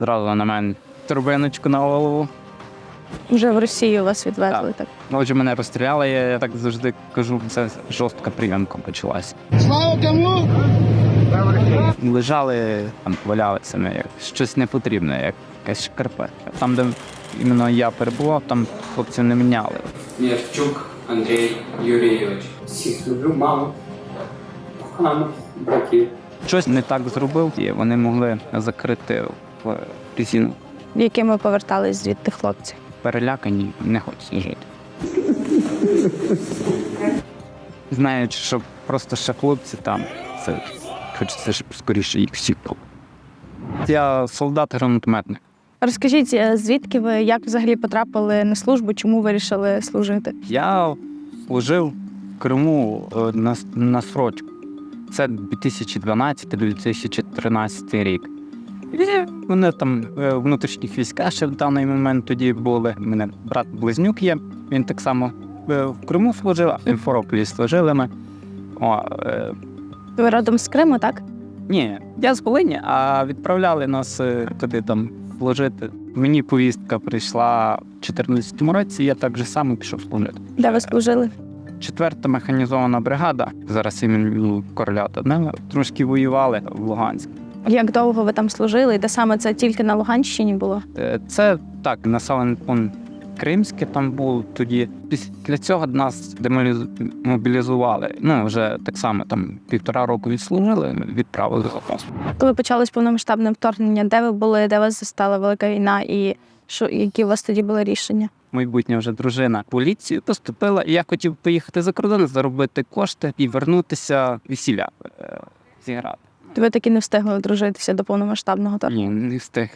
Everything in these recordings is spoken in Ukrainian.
зразу на мене турбиночку на голову. Вже в Росію вас відвезли так. Отже, мене розстріляли, я, я так завжди кажу, це жорстка прийомка почалася. Слава кому? Лежали, там валялися ми як щось непотрібне, як якась шкарпетка. Там, де іменно я перебував, там хлопці не міняли. Мірчук Андрій Юрійович. Всіх люблю, маму, кохану, братів. Щось не так зробив, і вони могли закрити в резину. Якими повертались звідти хлопці? Перелякані, не хочуть жити. Знаючи, що просто ще хлопці там, це хочеться, щоб скоріше їх всіх. Я солдат-гранатометник. Розкажіть, е, звідки ви як взагалі потрапили на службу? Чому вирішили служити? Я служив в Криму е, на, на срочку. Це 2012-2013 рік. І вони там е, внутрішні війська ще в даний момент тоді були. У мене брат близнюк є. Він так само е, в Криму служив, а в Сімферополі служили ми. О, е, Ви родом з Криму, так? ні, я з Волині, а відправляли нас е, туди там служити. Мені повістка прийшла в 2014 році, я так же само пішов служити. Де ви служили? Четверта механізована бригада. Зараз іменно короля Данила. Трошки воювали в Луганську. Як довго ви там служили? І де саме це тільки на Луганщині було? Е, Це так, населений пункт Кримське там був тоді. Після цього нас демобілізували. Ну, вже так само там півтора року відслужили, відправили запас. Коли почалось повномасштабне вторгнення, де ви були, де вас застала велика війна, і що які у вас тоді були рішення? Майбутня вже дружина в поліцію поступила, і я хотів поїхати за кордон, заробити кошти і вернутися весілля е, зіграти. Ви таки не встигли одружитися до повномасштабного вторгнення. Ні, не встиг.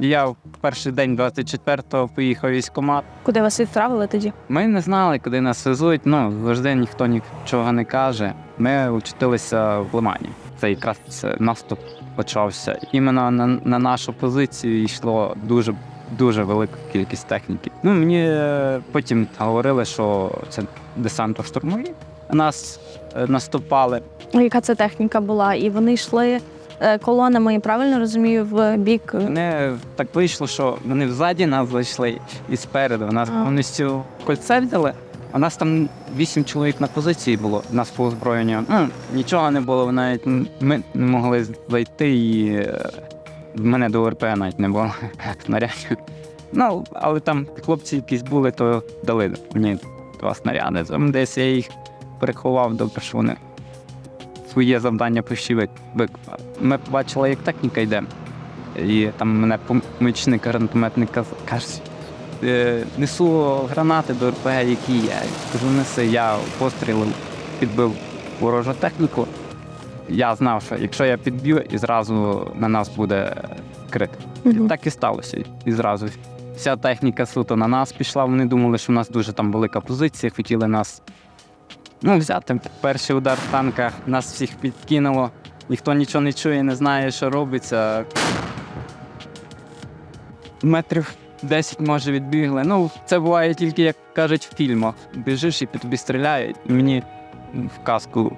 Я в перший день 24-го поїхав військкомат. Куди вас відправили тоді? Ми не знали, куди нас везуть. Ну, завжди ніхто нічого не каже. Ми вчителися в Лимані. Це якраз це наступ почався. Іменно на, на нашу позицію йшло дуже дуже велика кількість техніки. Ну мені е, потім говорили, що це десанто штурмові. Нас е, наступали. Яка це техніка була? І вони йшли е, колонами, я правильно розумію, в бік. е, Вони так вийшло, що вони взаді нас зайшли і спереду. Нас повністю кольце взяли. А нас там вісім чоловік на позиції було, нас по озброєнню. Ну, нічого не було, навіть ми не могли зайти і е, в мене до ОРП навіть не було снарядів. Ну, але там хлопці якісь були, то дали мені два снаряди. Там десь я їх переховав, добре, що вони своє завдання пощили. Ми побачили, як техніка йде. І там мене помічник гранатометник каже, «Е, несу гранати до РП, які є. Кажу, неси, я пострілив, підбив ворожу техніку. Я знав, що якщо я підб'ю, і зразу на нас буде крит. Мгм. Так і сталося. І зразу вся техніка суто на нас пішла. Вони думали, що в нас дуже там велика позиція, хотіли нас ну, взяти. Перший удар танка нас всіх підкинуло. Ніхто нічого не чує, не знає, що робиться. Метрів 10 може відбігли. Ну, це буває тільки, як кажуть, в фільмах. Біжиш і по тобі стріляють. Мені в каску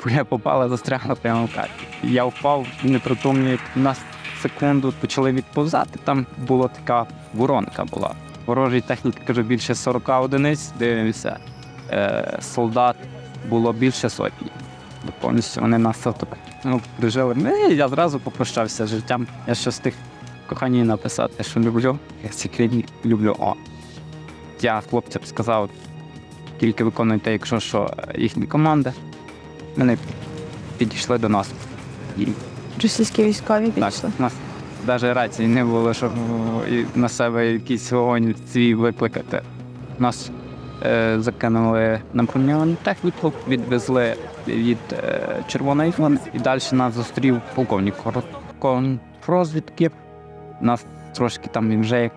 твоя попала, застрягла прямо в касі. Я впав непритомний. Нас секунду почали відповзати. Там була така воронка була. Ворожій техніки, кажу, більше 40 одиниць, дивимося. Е, солдат було більше сотні. Повністю вони нас так ну, прижили. Ну, і я зразу попрощався з життям. Я ще встиг коханій написати, що люблю. Я секретні люблю. О. Я хлопцям сказав, тільки виконуйте, якщо що, їхні команди. Вони підійшли до нас. І Російські військові підійшли. у нас навіть рації не було, щоб на себе якийсь вогонь свій викликати. Нас закинули на броньовану техніку, відвезли від е, червоної фони, і далі нас зустрів полковник розвідки. Нас трошки там вже як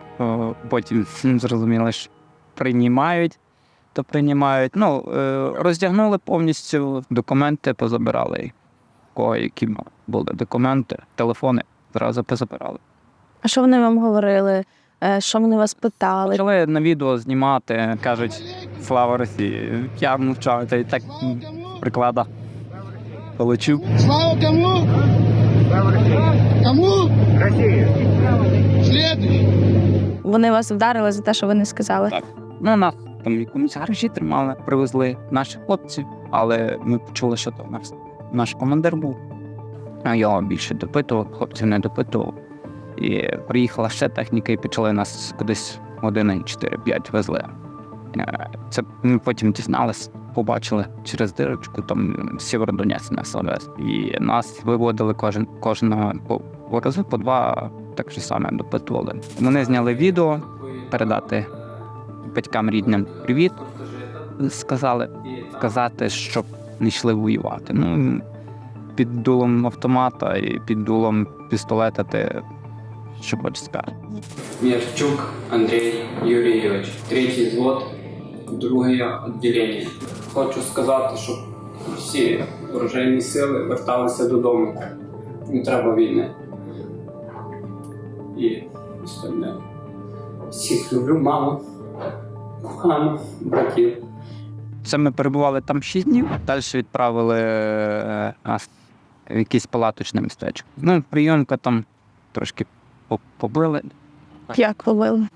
потім зрозуміли, що приймають, то приймають. Ну, е, роздягнули повністю документи, позабирали Кого які були документи, телефони, зразу позабирали. А що вони вам говорили? Е, Що вони вас питали? Почали на відео знімати, кажуть, слава Росії. Я мовчав, та й так приклада получив. Слава кому? Кому? Россия. вони вас вдарили за те, що ви не сказали. Так. Ну, нас там якомусь гаражі тримали, привезли наших хлопців, але ми почули, що то наш, наш командир був. А його більше допитував, хлопців не допитував. І приїхала ще техніка і почали нас кудись години 4-5 везли. Е, Це ми потім дізналися, побачили через дирочку, там Сєвєродонець нас вез. І нас виводили кожен, кожного по, разу по два так же саме допитували. Вони зняли відео, передати батькам рідним привіт, сказали сказати, щоб не йшли воювати. Ну, під дулом автомата і під дулом пістолета ти що хочеш. Мірчук Андрій Юрійович, третій звод, друге відділення. Хочу сказати, щоб всі оружейні сили верталися додому. Не треба війни. І остальне. Всіх люблю, маму, кохану, братів. Це ми перебували там 6 днів. Далі відправили е, нас в якесь палаточне містечко. Ну, прийомка там трошки побили. Як ловили?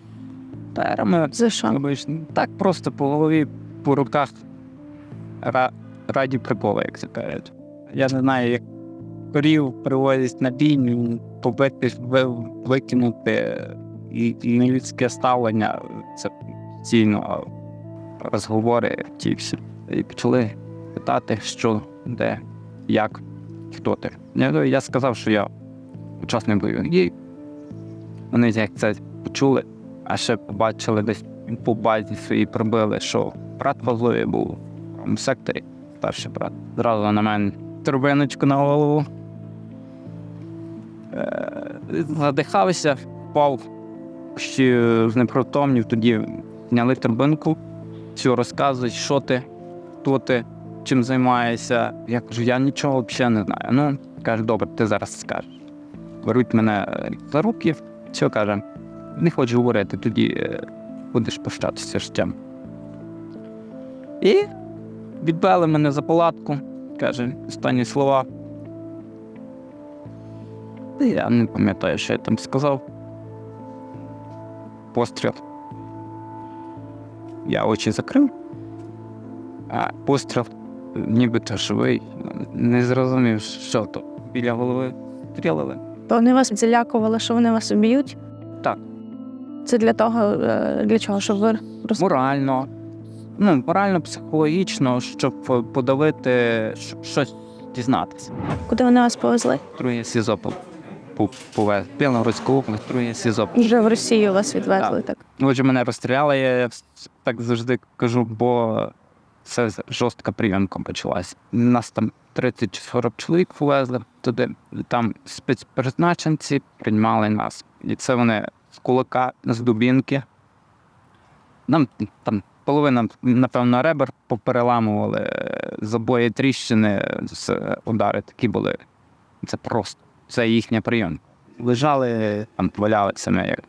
Терами За що? обично. Так просто по голові, по руках ра- раді приколи, як це кажуть. Я не знаю, як корів привозять на бійню, побити, ви- викинути і, і нелюдське ставлення. Це постійно розговори ті всі. І почали питати, що, де, як, хто ти. Я, я сказав, що я учасник бойових дій. Вони як це почули, а ще побачили десь по базі своїй пробили, що брат Павлові був в секторі, старший брат. Зразу на мене турбиночку на голову. Е, Задихався, впав, ще знепритомнів, тоді зняли турбинку, все розказують, що ти, хто ти, чим займаєшся. Я кажу, я нічого взагалі не знаю. Ну, каже, добре, ти зараз скажеш. Беруть мене за руки, все каже, не хочеш говорити, тоді е, будеш прощатися життям. І відвели мене за палатку, каже, останні слова. Та Я не пам'ятаю, що я там сказав. Постріл. Я очі закрив, а постріл нібито живий. Не зрозумів, що то. Біля голови стрілили. То вони вас залякували, що вони вас уб'ють? Так. Це для того, е, для чого, щоб ви роз... морально, ну, морально, психологічно, щоб подавити, щоб щось дізнатися. Куди вони вас повезли? Друге СІЗО по- по- повез. Білогородську друге СІЗО. Вже в Росію вас відвезли, так? Отже, мене розстріляли, я так завжди кажу, бо це жорстка прийомка почалась. Нас там 30 чи 40 чоловік повезли туди, там спецпризначенці приймали нас. І це вони з кулака, з дубінки. Нам там половина, напевно, ребер попереламували, забої тріщини з удари такі були. Це просто. Це їхня прийомка. Лежали, там валялися ми як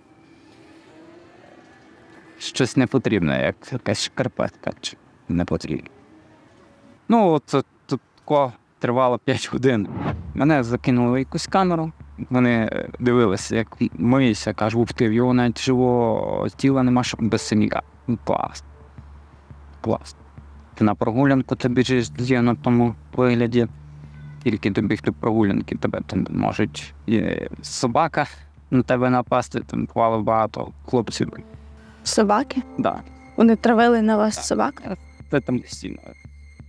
щось непотрібне, як якась шкарпетка чи не потрібна. Ну, от тако тривало 5 годин. Мене закинули в якусь камеру. Вони е, дивилися, як миюся, кажу, ух ти, в його навіть живого тіла нема, щоб без синяка. Ну, Клас. Клас. Ти на прогулянку ти біжиш є на тому вигляді. Тільки добігти прогулянки, тебе там можуть і собака на тебе напасти, там бувало багато хлопців. Собаки? Да. Вони травили на вас собак? Це там постійно.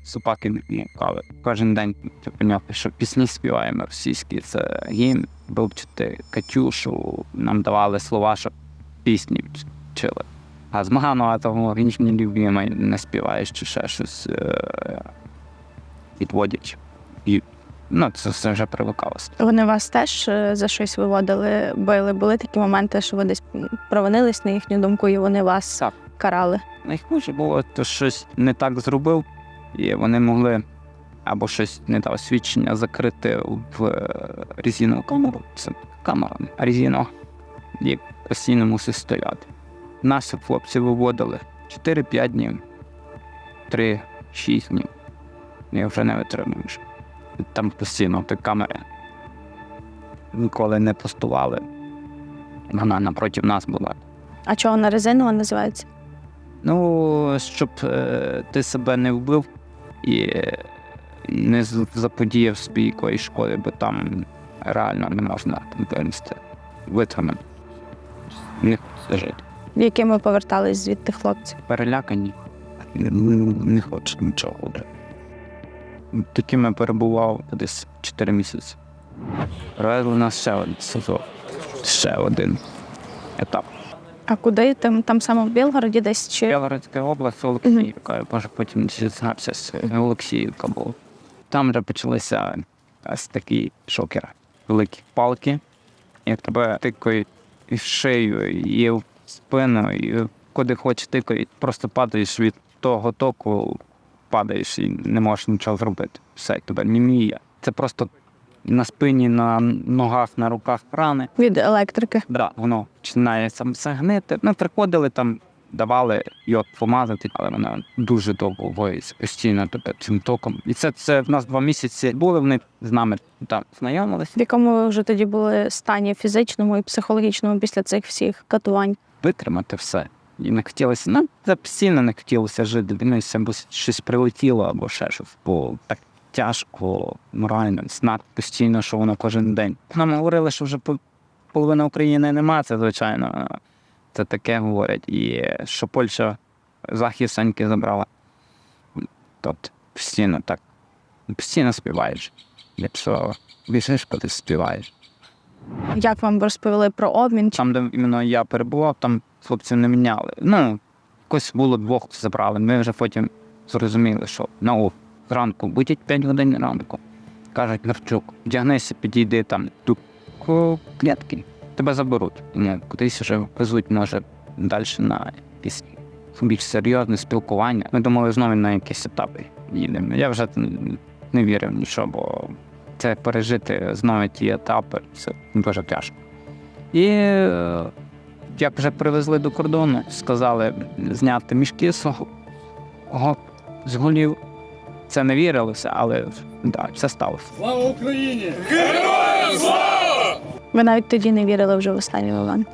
Собаки не кави. Кожен день ти поняти, що пісні співаємо російські. Це гімн, вивчити Катюшу, нам давали слова, щоб пісні вчили. А з Маганова того не любимий не співаєш чи ще щось е- відводять. І ну, це все вже привикалося. Вони вас теж е, за щось виводили, били. Були такі моменти, що ви десь провинились на їхню думку, і вони вас Так. карали. Найхуже було, то щось не так зробив, і вони могли або щось не дав свідчення закрити в е, резинову камеру. Це камера резинова, і постійно мусить стояти. Нас хлопці виводили 4-5 днів, 3-6 днів. Я вже не витримуєш. Там постійно ти камери. Ніколи не постували. Вона напроти нас була. А чого вона резинова називається? Ну, щоб е, ти себе не вбив і не заподіяв собі якоїсь шкоди, бо там реально не можна винести витримати. Не хочеться жити. Якими повертались звідти хлопці? Перелякані. Не, не хочу нічого. Таким я перебував десь 4 місяці. Привезли нас ще один сезон. Ще один етап. А куди? Там, там саме в Білгороді десь чи Білгородська область, Олексіївка, я може потім дізнався з Олексіївка була. Там вже почалися ось такі шокери. Великі палки, і тебе тикають і в шию, і в спину, і куди хоч тикають. Просто падаєш від того току, падаєш і не можеш нічого зробити. Все, тебе німіє. Це просто на спині, на ногах, на руках рани. від електрики? Да, воно починає сам все гнити. Ми приходили там, давали йод помазати, але вона дуже довго воїться постійно тебе цим током. І це, це в нас два місяці були. Вони з нами там знайомились, В якому ви вже тоді були стані фізичному і психологічному після цих всіх катувань? витримати все. І не хотілося, нам це постійно не хотілося жити. Дивитися, або щось прилетіло, або ще щось. Бо так тяжко, морально, знати постійно, що воно кожен день. Нам говорили, що вже по- половина України нема, це звичайно. Це таке говорять. І що Польща захід Саньки забрала. Тобто постійно так. Постійно співаєш. Якщо біжиш, коли співаєш. Як вам розповіли про обмін? Там, де іменно я перебував, там хлопців не міняли. Ну, якось було двох забрали. Ми вже потім зрозуміли, що на о, зранку будуть 5 годин ранку. Кажуть, Гарчук, вдягнися, підійди там до клітки, тебе заберуть. Ну, кудись вже везуть, може, далі на якісь більш серйозне спілкування. Ми думали, знову на якісь етапи їдемо. Я вже не вірив нічого, бо це пережити знову ті етапи, це дуже тяжко. І е, як вже привезли до кордону, сказали зняти мішки з голів. Це не вірилося, але да, це сталося. ви навіть тоді не вірили вже в останній момент?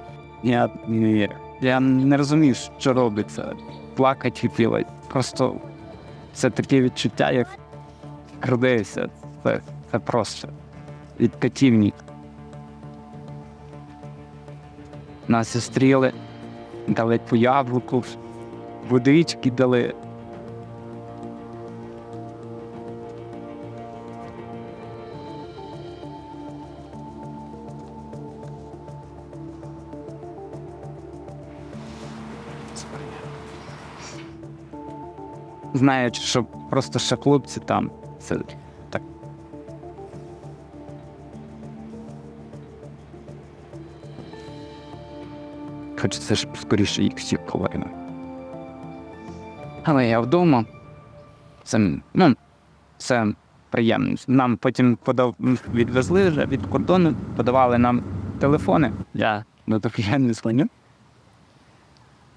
Я не вірю. Я не розумів, що робиться. Плакати хотілося. Просто це таке відчуття, як родився. Це, це просто від катівні. Нас зустріли, дали по яблуку, водички дали. Знаючи, що просто ще хлопці там. Це так. Хочеться ж скоріше їх всіх повернути. Але я вдома. Це, ну, це приємно. Нам потім подав, відвезли вже від кордону, подавали нам телефони. Я до таких не дзвоню.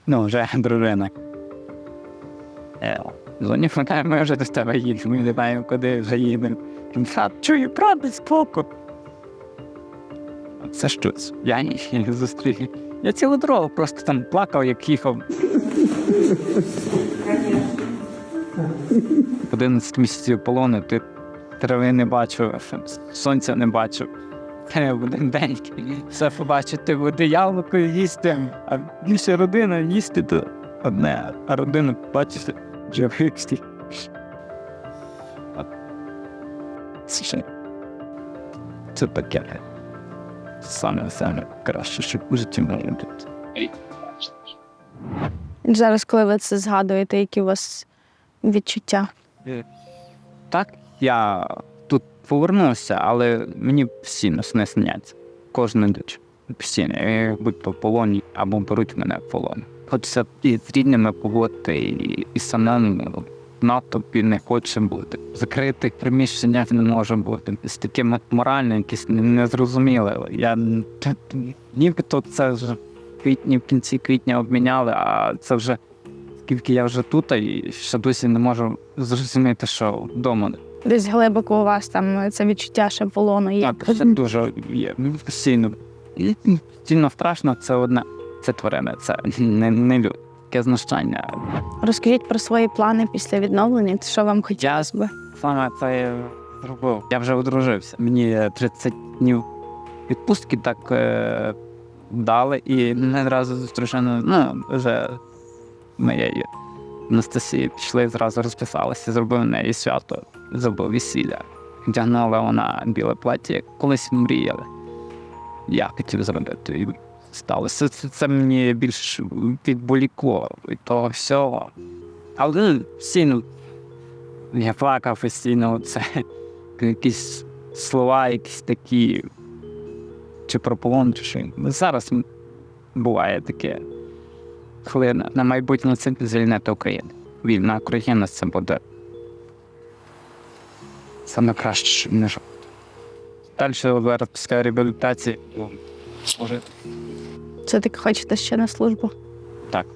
Ну, вже дружина. Е, Дзвонив, вона, ми вже до тебе їдемо, ми не знаємо, куди вже їдемо. Чую, правда, споку. Це щось. Я їх не зустрів. Я цілу дорогу просто там плакав, як їхав. 11 місяців полону, ти трави не бачу, сонця не бачу. Е, В один день все побачити, буде яблуко їсти, а більше родина їсти то одне, а родину бачити От. Це ще- Це. Саме саме краще, що в житті може бути. Зараз, коли ви це згадуєте, які у вас відчуття? Так, я тут повернувся, але мені постійно сни сняться. Кожну ніч. Постійно. Я будь то в полоні або беруть мене в полон. Хочеться і з рідними побути, і, і самим натовпі не хоче бути. В закритих приміщеннях не може бути. З таким морально якесь незрозуміле. Я нібито це вже в квітні, в кінці квітня обміняли, а це вже скільки я вже тут, і ще досі не можу зрозуміти, що вдома. Десь глибоко у вас там це відчуття ще полону є. Так, це дуже є. Ну, Постійно. Постійно страшно, це одне. Це тварини, це не, не люди. Таке знущання. Розкажіть про свої плани після відновлення, що вам хотілося би. Саме це зробив. Я вже одружився. Мені 30 днів відпустки так е, дали, і не одразу зустрічено, ну, вже моєї Анастасії пішли, зразу розписалися, зробив неї свято, зробив весілля. Вдягнула вона біле плаття, як колись мріяли. Я хотів зробити сталося. Це, це мені більш відволікло від того всього. Але ну, я плакав постійно, це якісь слова, якісь такі, чи про полон, чи що. Зараз буває таке. Коли на, майбутнє це звільнити Україну. Вільна Україна це буде. Саме краще, жити. Далі після реабілітації ну, служити. Це так хочете ще на службу? Так.